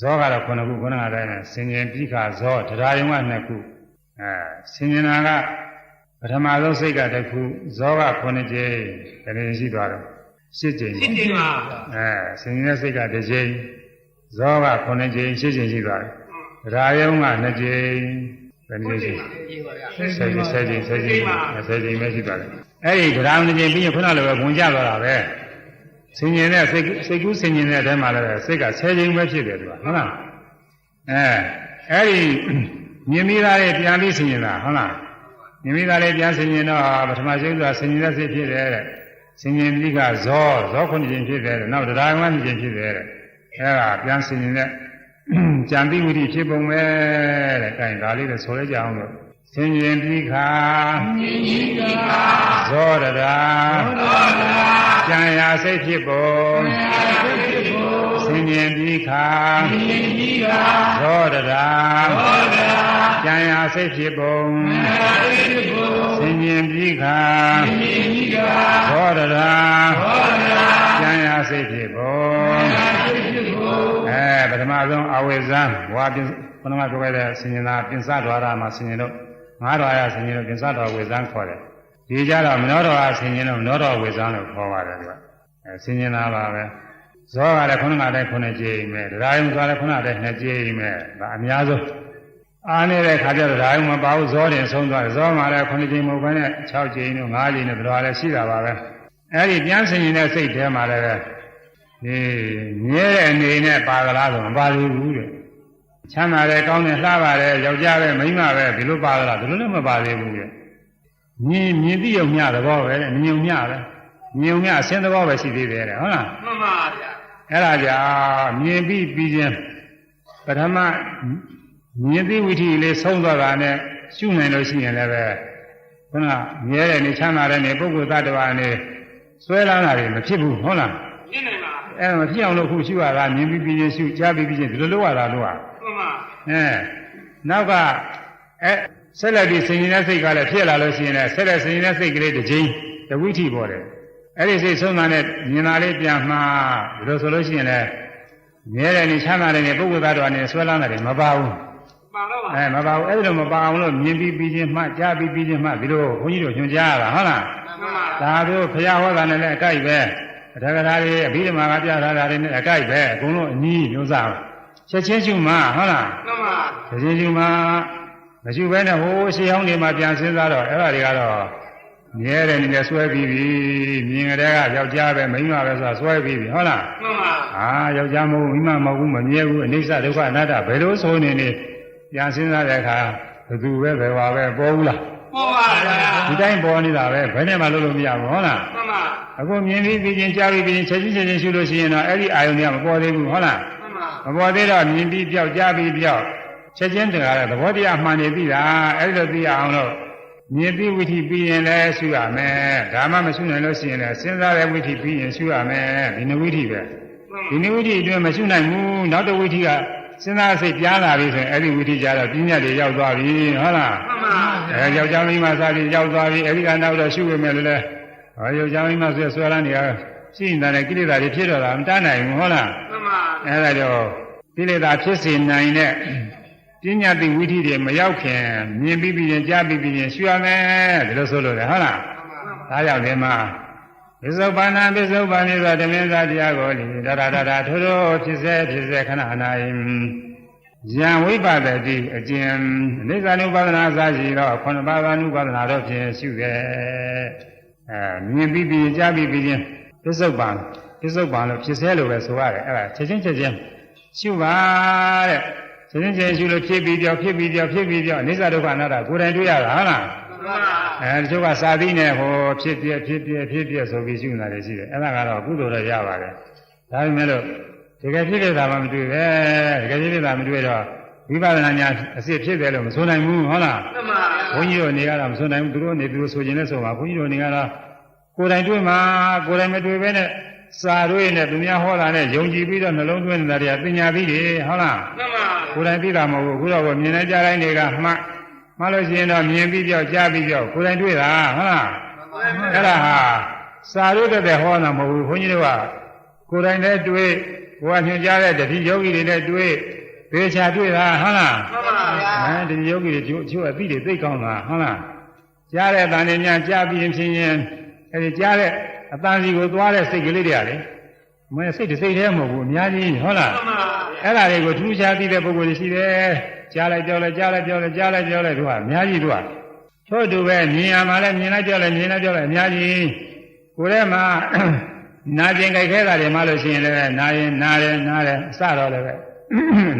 ဇောကတော့ခုနှစ်ခုခုနကတည်းကဆင်ញင်ပြီးခါဇောတရားယုံကနှစ်ခုအဲဆင်ញင်သားက ပထမဆုံးစိတ်ကတစ်ခုဇောကခုနှစ်ကြိမ်တကယ်ရှိသွားတော့ရှစ်ကြိမ် စစ်တင်ပါ အဲဆင်ញင်တဲ့စိတ်ကတစ်ကြိမ်ဇောကခုနှစ်ကြိမ်ရှစ်ကြိမ်ရှိသွားတယ်တရားယုံကနှစ်ကြိမ်ဘယ်နည်းရှိ ဒီပါဗျာ ဆယ်ကြိမ်ဆယ်ကြိမ်ဆယ်ကြိမ်ဆယ်ကြိမ်ပဲရှိသွားတယ်အဲ့ဒီတရားနှစ်ကြိမ်ပြီးရင်ခုနလိုပဲဝင်ကြသွားတာပဲဆင်ញင်တဲ့စိတ်စိတ်ကူးဆင်ញင်တဲ့အထဲမှာလည်းစိတ်ကဆယ်ကြိမ်ပဲဖြစ်တယ်သူကဟုတ်လားအဲအဲ့ဒီ မြင်မိသားလေးပြန်ပြီးဆင်ရင်လားဟုတ်လား မြင်မိသားလေးပြန်ဆင်ရင်တော့ပထမဆုံးကဆင်ရင်တဲ့စိတ်ဖြစ်တယ်တဲ့ဆင်ရင်တိကဇောဇောခုနှစ်ခြင်းဖြစ်တယ်တဲ့နောက်တရားမှနှစ်ခြင်းဖြစ်တယ်တဲ့အဲဒါပြန်ဆင်ရင်တဲ့ကြံတိဝိတိဖြစ်ပုံပဲတဲ့အဲဒါလေးလည်းဆိုလိုက်ကြအောင်လို့ဆင်ရင်တိခာဆင်ရင်တိခာဇောရတာဇောရတာကြံရာစိတ်ဖြစ်ပုံဆင်ရင်တိခာဆင်ရင်တိခာဇောရတာဇောရတာ ကြံရာစိတ်ဖြစ်ပုံဆင်ရင်တိခာဆင်ရင်တိခာဇောရတာဇောရတာကြံရာစိတ်ဖြစ်ပုံအဲပထမဆုံးအဝိဇ္ဇံဝါပြင်ဘုရားပြောခဲ့တဲ့ဆင်ញနာပြင်စတော်ရမှာဆင်ញလို့ငါးတော်ရဆင်ញလို့ပြင်စတော်ဝိဇ္ဇံခေါ်တယ်ဒီကြတော့မနောတော်ရဆင်ញလို့မနောတော်ဝိဇ္ဇံလို့ခေါ်ပါတယ်ကွအဲဆင်ញနာပါပဲဇောကလည်းခုနကတည်းကခုနှစ်ကြိမ်ပဲတရားယုံဆိုလည်းခုနကတည်းကနှစ်ကြိမ်ပဲဒါအများဆုံး အားနေတဲ့ခါကျတော့ဒါယုံမပါဘူးဇောတင်ဆုံးသွားတယ်ဇောမှလည်းခုနှစ်ကြိမ်မဟုတ်ဘဲနဲ့6ကြိမ်တို့5ကြိမ်တို့တရားလည်းရှိတာပါပဲအဲဒီပြန်ဆင်ញတဲ့စိတ်ထဲမှာလည်းဒီမြဲတဲ့အနေနဲ့ပါကလားဆိုမပါသေးဘူးတဲ့ချမ်းသာတယ်ကောင်းတယ်လှပါတယ်ယောက်ျားပဲမိန်းမပဲဒီလိုပါကလားဒီလိုလည်းမပါသေးဘူးတဲ့မြင်မြင်သိုံမျှသဘောပဲတဲ့မြင်ုံမျှပဲမြင်ုံမျှအစင်းသဘောပဲရှိသေးတယ်တဲ့ဟုတ်လားမှန်ပါဗျာအဲ့ဒါကြောင့်မြင်ပြီးပြီးချင်းပထမ မြင်သိဝိထီလေးဆုံးသွားတာနဲ့ရှုနိုင်လို့ရှိရင်လည်းပဲခုနမြဲတဲ့နေချမ်းသာတဲ့နေပုဂ္ဂိုလ်သတ္တဝါနေဆွဲလာတာတွေမဖြစ်ဘူးဟုတ်လားဖြစ်နိုင်ပါအဲမဖြစ်အောင်လို့ခုရှုရတာမြင်ပြီးပြီးချင်းရှုကြားပြီးပြီးချင်းဒီလိုလုပ်ရတာလို့ဟာမှန်ပါအဲနောက်ကအဲဆက်လက်ပြီးဆင်ခြင်တဲ့စိတ်ကလည်းဖြစ်လာလို့ရှိရင်လည်းဆက်လက်ဆင်ခြင်တဲ့စိတ်ကလေးတစ်ချိန်တဝိထီပေါ်တယ်အဲ့ဒီစိတ်ဆုံးတာနဲ့မြင်တာလေးပြန်မှားဒါလို့ဆိုလို့ရှိရင်လည်းမြဲတယ်နေချမ်းသာတယ်နေပုဂ္ဂိုလ်သားတော်နေဆွဲလန်းတယ်မပါဘူး ပါတော့ပါအဲမပါဘူးအဲ့ဒီလိုမပါအောင်လို့မြင်ပြီးပြီးချင်းမှကြားပြီးပြီးချင်းမှဒီလိုဘုန်းကြီးတို့ညွှန်ကြားရတာဟုတ်လားမှန်ပါဒါတို့ဘုရားဟောတာနဲ့လည်းအကိုက်ပဲအထက်ကထာတွေအဘိဓမ္မာကပြထားတာတွေနဲ့အကိုက်ပဲအကုန်လုံးအနည်းမျိုးစားချက်ချင်းရှုမှဟုတ်လားမှန်ပါချက်ချင်းရှုမှမရှိဘဲနဲ့ဟိုးရှေးဟောင်းတွေမှာပြန်စဉ်းစားတော့အဲ့ဒါတွေကတော့မြဲတယ်နေနဲ့ဆွဲပြီးပြီမြင်ကြတဲ့ကယောက်ျားပဲမိန်းမပဲဆိုတာဆွဲပြီးပြီဟုတ်လားမှန်ပါအာယောက်ျားမဟုတ်ဘူးမိန်းမမဟုတ်ဘူးမမြဲဘူးအနိစ္စဒုက္ခအနတ္တဘယ်လိုဆိုနေနေ ပြန်စဉ်းစားတဲ့အခါဘသူပဲဘယ်ပါပဲပေါ်ဘူးလားပေါ်ပါဗျာဒီတိုင်းပေါ်နေတာပဲဘယ်နဲ့မှလုပ်လို့မရဘူးဟုတ်လားမှန်ပါအခုမြင်ပြီးပြီးချင်းကြားပြီးပြီးချင်းချက်ချင်းချက်ချင်းရှုလို့ရှိရင်တော့အဲ့ဒီအာယုန်ကမပေါ်သေးဘူးဟုတ်လားမှန်ပါမပေါ်သေးတော့မြင်ပြီးပြောက်ကြားပြီးပြောက်ချက်ချင်းတကားတဲ့သဘောတရားမှန်နေပြီလားအဲ့လိုသိအောင်လို့မြင်ပြီးဝိသီပြီးရင်လည်းရှုရမယ်ဒါမှမရှုနိုင်လို့ရှိရင်လည်းစဉ်းစားတဲ့ဝိသီပြီးရင်ရှုရမယ်ဒီနဝိသီပဲဒီနဝိသီအတွင်းမရှုနိုင်ဘူးနောက်တဲ့ဝိသီက စဉ်းစားစိတ်ပြားလာပြီဆိုရင်အဲ့ဒီဝိธีကြတော့ပြဉ္ညာတွေရောက်သွားပြီဟုတ်လားမှန်ပါအဲယောက်ျားမိန်းမစားပြီးရောက်သွားပြီအဲဒီကနောက်တော့ရှုရမယ်လို့လဲဟောယောက်ျားမိန်းမဆွဲဆွဲလန်းနေရရှိနေတဲ့ကိလေသာတွေဖြစ်တော့တာမတတ်နိုင်ဘူးဟုတ်လားမှန်ပါအဲဒါတော့ကိလေသာဖြစ်စေနိုင်တဲ့ပညာတိဝိธีတွေမရောက်ခင်မြင်ပြီးပြီးရင်ကြားပြီးပြီးရင်ရှုရမယ်ဒီလိုဆိုလို့လေဟုတ်လားဒါကြောင့်ဒီမှာ ပစ္စုပန်နာပစ္စုပန်နေသောတမင်းသားတရားကိုလေဒါဒါဒါဒါထိုးထိုးဖြစ်စေဖြစ်စေခဏခဏယံဝိပဒတိအကျဉ်အိစ္ဆာနုပါဒနာစာရှိတော့ခုနပါဒနုပါဒနာတော့ဖြင့်ရှုခဲ့အဲမြင်ပြီးပြီးကြားပြီးပြီးချင်းပစ္စုပန်ပစ္စုပန်လို့ဖြစ်စေလို့ပဲဆိုရတယ်အဲ့ဒါချက်ချင်းချက်ချင်းရှုပါတဲ့ချက်ချင်းချက်ချင်းရှုလို့ဖြစ်ပြီးပြောဖြစ်ပြီးပြောဖြစ်ပြီးပြောအိစ္ဆာဒုက္ခအနာတ္တကိုယ်တိုင်တွေ့ရတာဟုတ်လားမှန်ပါ အဲတချို့ကစာသီးနဲ့ဟောဖြစ်ပြဖြစ်ပြဖြစ်ပြဆိုပြီးရှုနေတာတွေရှိတယ်အဲ့ဒါကတော့ကုသိုလ်တော့ရပါတယ်ဒါပေမဲ့လို့တကယ်ဖြစ်ဖြစ်တာမှမတွေ့ပဲတကယ်ဖြစ်ဖြစ်တာမတွေ့တော့ဝိပဿနာညာအစစ်ဖြစ်တယ်လို့မဆိုနိုင်ဘူးဟုတ်လားမှန်ပါဘုန်းကြီးတို့နေကတော့မဆိုနိုင်ဘူးသူတို့နေသူတို့ဆိုခြင်းနဲ့ဆိုပါဘုန်းကြီးတို့နေကတော့ကိုယ်တိုင်တွေ့မှာကိုယ်တိုင်မတွေ့ပဲနဲ့စာတွေ့နဲ့သူများဟောတာနဲ့ယုံကြည်ပြီးတော့နှလုံးသွင်းနေတာတွေကပညာသိတယ်ဟုတ်လားမှန်ပါကိုယ်တိုင်သိတာမဟုတ်ဘူးအခုတော့မြင်နေကြတိုင်းတွေကမှတ် မှတ်လို့ရှိရင်တော့မြင်ပြီးပြောက်ကြားပြီးပြောက်ကိုယ်တိုင်တွေ့တာဟုတ်လားအဲ့ဒါဟာစာရုပ်တဲ့ဟောတာမဟုတ်ဘူးခွန်ကြီးတို့ကကိုယ်တိုင်လည်းတွေ့ဘုရားညွှန်ကြားတဲ့တတိယောဂီတွေလည်းတွေ့သေချာတွေ့တာဟုတ်လားမှန်ပါဗျာအဲဒီယောဂီတွေချို့ချို့အသိတွေသိကောင်းတာဟုတ်လားကြားတဲ့အတန်တွေများကြားပြီးရင်ဖြင်းရင်အဲဒီကြားတဲ့အတန်စီကိုသွားတဲ့စိတ်ကလေးတွေကလေ မင်းစိတ်တစ်စိတ်တည်းမဟုတ်ဘူးအများကြီးဟုတ်လားမှန်ပါအဲ့ဒါတွေကိုထူးခြားသိတဲ့ပုဂ္ဂိုလ်တွေရှိတယ်ကြားလိုက်ကြောက်လိုက်ကြားလိုက်ကြောက်လိုက်ကြားလိုက်ကြောက်လိုက်တို့ကအများကြီးတို့ကထို့တူပဲမြင်ရမှာလဲမြင်လိုက်ကြောက်လိုက်မြင်လိုက်ကြောက်လိုက်အများကြီးကိုယ်ထဲမှာနာကျင်ကြိုက်ခဲတာတွေမှလို့ရှိရင်လည်းနာရင်နာတယ်နာတယ်အစတော့လည်းပဲ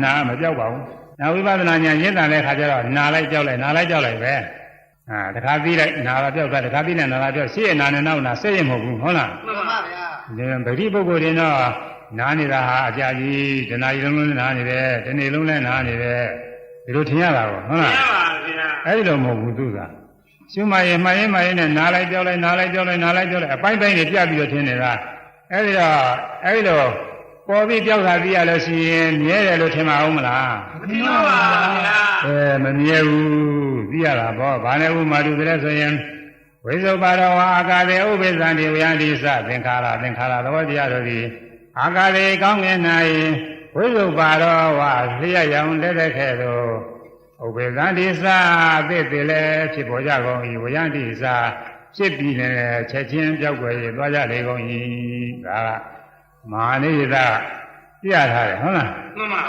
နာမပြောက်ပါဘူးနောက်ဝိပဿနာဉာဏ်ရင့်တန်တဲ့ခါကျတော့နာလိုက်ကြောက်လိုက်နာလိုက်ကြောက်လိုက်ပဲအာတခါပြီးလိုက်နာလာပြောက်တာတခါပြီးလိုက်နာလာပြောက်ရှေ့ရနာနဲ့နောက်နာဆက်ရမဟုတ်ဘူးဟုတ်လားမှန်ပါဗျာဒီ ဗတိပုဂ္ဂိုလ်တွေတော့နားနေတာဟာအကြာကြီးတဏှာကြီးလုံးလုံးနားနေတယ်ဒီနေ့လုံးလည်းနားနေတယ်ဒီလိုထင်ရတာပေါ့ဟုတ်လားမှန်ပါဗျာအဲ့ဒီလိုမဟုတ်ဘူးသူကရှုမှရင်မှရင်မှရင်နဲ့နားလိုက်ကြောက်လိုက်နားလိုက်ကြောက်လိုက်နားလိုက်ကြောက်လိုက်အပိုင်းပိုင်းတွေပြပြီးတော့ထင်နေတာအဲ့ဒီတော့အဲ့ဒီလိုပေါ်ပြီးပြောက်တာသိရလို့ရှိရင်မြဲတယ်လို့ထင်ပါဦးမလားမသိပါပါဗျာအဲမမြဲဘူးသိရတာပေါ့ဘာနဲ့ဥမာတူတယ်ဆိုရင် ဝိသုပါတော်ဝါအာကာရေဥပိ္ပဇံတိဝယန္တိစသင်္ခါရသင်္ခါရသဘောတရားတို့သည်အာကာရေကောင်းငင်၌ဝိသုပါတော်ဝါလျှက်ရောင်လက်သက်ခဲ့သောဥပိ္ပဇံတိစအသစ်တည်းလည်းဖြစ်ပေါ်ကြကုန်၏ဝယန္တိစဖြစ်ပြီးလည်းချက်ချင်းပြောက်ွယ်ရသွားကြလေကုန်၏ဒါကမဟာနိယသပြထားတယ်ဟုတ်လားမှန်ပါ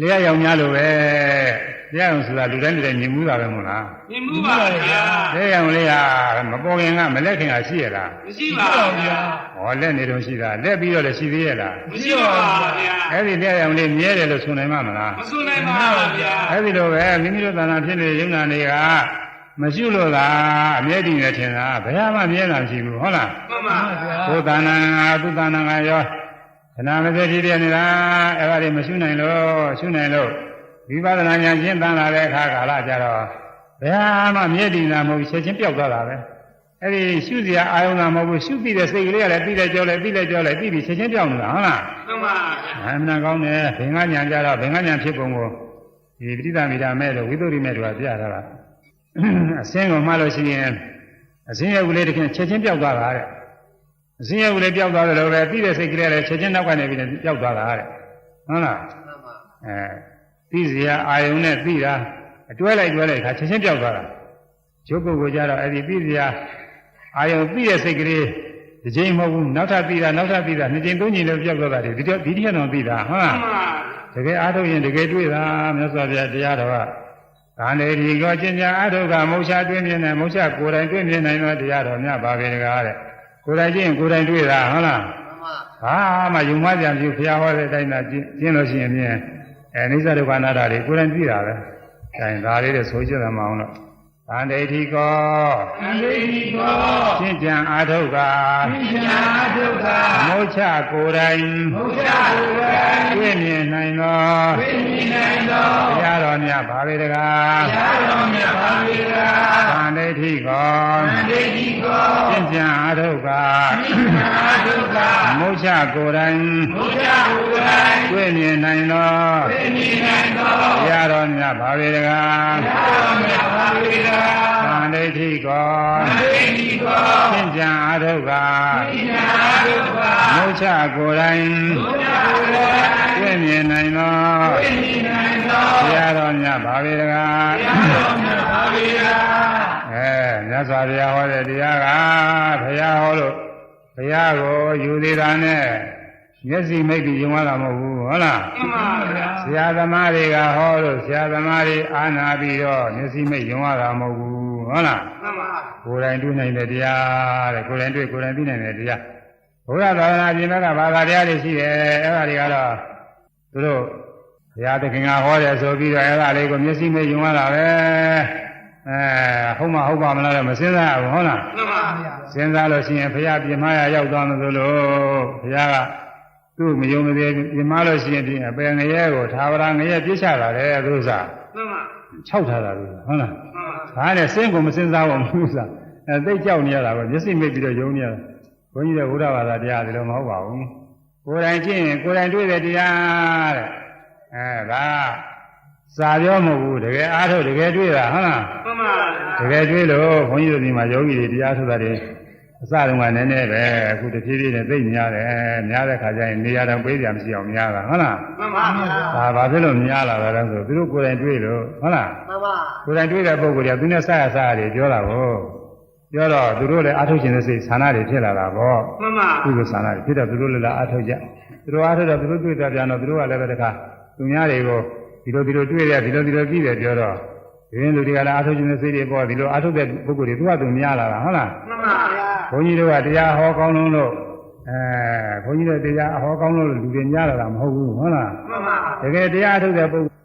လျှက်ရောင်များလို့ပဲလျှက်ရောင်ဆိုတာလူတိုင်းလူတိုင်းမြင်မှုတာပဲမဟုတ်လားမြင်မှုပါဗျာလျှက်ရောင်လေးဟာမပေါ်ခင်ကမလက်ခင်ကရှိရလားမရှိပါဗျာဟောလက်နေတော့ရှိတာလက်ပြီးတော့လည်းရှိသေးရလားမရှိပါဗျာအဲ့ဒီလျှက်ရောင်လေးမြဲတယ်လို့ဆိုနိုင်မှာမလားမစွနိုင်ပါဗျာအဲ့ဒီလိုပဲမိမိတို့သာနာဖြစ်နေတဲ့ယုံနာတွေကမရှိလို့လားအမြဲတည်နေထင်တာဘယ်မှမြဲတာမရှိဘူးဟုတ်လားမှန်ပါဗျာကိုယ်သာနာသူသာနာကရော ခဏမစဲဖြစ်ပြနေတာအဲ့ဒါတွေမရှိနိုင်လို့ရှိနိုင်လို့ဝိပဿနာဉာဏ်ရှင်းသန်လာတဲ့အခါကာလကြတော့ဘယ်မှမြဲတည်တာမဟုတ်ဘူးချက်ချင်းပျောက်သွားတာပဲအဲ့ဒီရှုစရာအာယုံကမဟုတ်ဘူးရှုပြီးတဲ့စိတ်ကလေးကလည်းပြီးတဲ့ကြောလဲပြီးတဲ့ကြောလဲပြီးပြီးချက်ချင်းပျောက်နေတာဟုတ်လားမှန်ပါဗျာအမှန်ကောင်းတယ်ဘင်္ဂညာကြတော့ဘင်္ဂညာဖြစ်ပုံကိုဒီပဋိသမီတာမဲ့လို့ဝိသုရိမဲ့တို့ကပြထားတာအစင်းကိုမှလို့ရှိရင်အစင်းရဲ့ဝိလေးတစ်ခင်ချက်ချင်းပျောက်သွားတာတဲ့ အစင်းရဲ့ဝိလေးပျောက်သွားတယ်လို့ပဲပြီးတဲ့စိတ်ကလေးလည်းချက်ချင်းနောက်ကနေပြီးပျောက်သွားတာတဲ့ဟုတ်လားမှန်ပါအဲပြီးစရာအာယုံနဲ့ပြီးတာအတွဲလိုက်တွဲလိုက်ခါချက်ချင်းပျောက်သွားတာရုပ်ပုဂ္ဂိုလ်ကြတော့အဲ့ဒီပြီးစရာအာယုံပြီးတဲ့စိတ်ကလေးတစ်ချိန်မဟုတ်ဘူးနောက်ထပ်ပြီးတာနောက်ထပ်ပြီးတာနှစ်ချိန်သုံးချိန်လည်းပျောက်သွားတာဒီဒီဒီတစ်ချက်တော့ပြီးတာဟုတ်လားမှန်ပါတကယ်အားထုတ်ရင်တကယ်တွေ့တာမြတ်စွာဘုရားတရားတော်ကဒါနေဒီကောကျင့်ကြအားထုတ်ကမုတ်ချတွေ့မြင်တယ်မုတ်ချကိုယ်တိုင်တွေ့မြင်နိုင်သောတရားတော်များပါပဲတကားတဲ့ ကိုယ်တိုင်ကျင့်ကိုယ်တိုင်တွေ့တာဟုတ်လားမှန်ပါဘာမှယုံမကြံပြုဘုရားဟောတဲ့အတိုင်းသာကျင့်ကျင့်လို့ရှိရင်ဖြင့်အဲနိစ္စဒုက္ခအနာတ္တတွေကိုယ်တိုင်သိတာပဲ။အဲဒါလေးတွေဆိုကြရမအောင်လို့ သန္တိတိကောအန္တိကောကျင့်ကြံအားထုတ်ကဉာဏ်ဒုက္ခမုတ်ချကိုယ်တိုင်ဘုရားကိုယ်တိုင်တွေ့မြင်နိုင်သောသိမြင်နိုင်သောတရားတော်များပါပဲတကားတရားတော်မြတ်ပါပေကသန္တိတိကောအန္တိကောကျင့်ကြံအားထုတ်ကဉာဏ်ဒုက္ခမုတ်ချကိုယ်တိုင်ဘုရားကိုယ်တိုင်တွေ့မြင်နိုင်သောသိမြင်နိုင်သောတရားတော်များပါပဲတကားတရားတော်မြတ်ပါပေကသန္တိတိကောအန္တိကောသင်္ကြံအာထုကဉာဏ်ဒုက္ခမုတ်ချကိုယ်တိုင်ဘုရားကိုယ်တိုင်တွေ့မြင်နိုင်သောသိမြင်နိုင်သောတရားတော်များပါပဲတကားတရားတော်မြတ်ပါပေကအဲမြတ်စွာဘုရားဟောတဲ့တရားကဘုရားဟောလို့ဘုရားကိုယူသေးတာနဲ့ မျက်စိမိတ်ပြီးယုံရတာမဟုတ်ဘူးဟုတ်လားမှန်ပါဗျာဆရာသမားတွေကဟောလို့ဆရာသမားတွေအာနာပြီးတော့မျက်စိမိတ်ယုံရတာမဟုတ်ဘူးဟုတ်လားမှန်ပါကိုယ်တိုင်တွေ့နိုင်တဲ့တရားတဲ့ကိုယ်တိုင်တွေ့ကိုယ်တိုင်သိနိုင်တဲ့တရားဘုရားသာသနာပြင်ဘက်ကဘာသာတရားတွေရှိတယ်အဲ့ဒါတွေကတော့သူတို့ဘုရားသခင်ကဟောတယ်ဆိုပြီးတော့အဲ့ဒါလေးကိုမျက်စိမဲ့ယုံရတာပဲအဲဟုတ်မဟုတ်ပါမလားတော့မစဉ်းစားဘူးဟုတ်လားမှန်ပါဗျာစဉ်းစားလို့ရှိရင်ဘုရားပြင်မရရောက်သွားမှဆိုလို့ဘုရားက သူ့မယုံမသေးပြင်မလို့ရှိရင်ပြင်အပယ်ငရဲကိုသာဝရငရဲပြစ်ချတာလေသူစားမှန်ပါ၆ထားတာလို့ဟုတ်လားမှန်ပါဒါနဲ့စဉ်းကိုမစဉ်းစားဘူးဘူးစားအဲသိကြောက်နေရတာပဲမျက်စိမိတ်ပြီးတော့ယုံနေရတာဘုန်းကြီးတဲ့ဘုရားဘာသာတရားတွေတော့မဟုတ်ပါဘူးကိုယ်တိုင်ကျင့်ရင်ကိုယ်တိုင်တွေ့တဲ့တရားတဲ့အဲဒါစာပြောမဟုတ်ဘူးတကယ်အားထုတ်တကယ်တွေ့တာဟုတ်လားမှန်ပါတကယ်တွေ့လို့ဘုန်းကြီးတို့ဒီမှာယောဂီတွေတရားထုတ်တာတွေ အစတုန်းကနည်းနည်းပဲအခုတဖြည်းဖြည်းနဲ့သိများတယ်များတဲ့ခါကျရင်နေရာတော့ပေးကြမရှိအောင်များတာဟုတ်လားမှန်ပါဗျာဒါဘာဖြစ်လို့များလာတာလဲဆိုသူတို့ကိုယ်တိုင်တွေ့လို့ဟုတ်လားမှန်ပါကိုယ်တိုင်တွေ့တဲ့ပုံကိုယ်ကသူနဲ့ဆက်ရဆက်ရတယ်ပြောတာကိုပြောတော့သူတို့လည်းအထုတ်ခြင်းတဲ့စိတ်ဆန္ဒတွေဖြစ်လာတာပေါ့မှန်ပါသူကဆန္ဒတွေဖြစ်တော့သူတို့လည်းအထုတ်ကြသူတို့အထုတ်တော့သူတို့တွေ့တာပြန်တော့သူတို့ကလည်းပဲတခါသူများတွေကိုဒီလိုဒီလိုတွေ့ရဒီလိုဒီလိုကြည့်တယ်ပြောတော့ ဒီရင်လူတွေကလည်းအထုတ်ခြင်းတဲ့စိတ်တွေပေါ့ဒီလိုအထုတ်တဲ့ပုဂ္ဂိုလ်တွေသူကသူများလာတာဟုတ်လားမှန်ပါဗျာဘုန်းကြီးတို့ကတရားဟောကောင်းလုံးလို့အဲဘုန်းကြီးတို့တရားဟောကောင်းလို့လူတွေများလာတာမဟုတ်ဘူးဟုတ်လားမှန်ပါတကယ်တရားထုတ်တဲ့ပုဂ္ဂိုလ်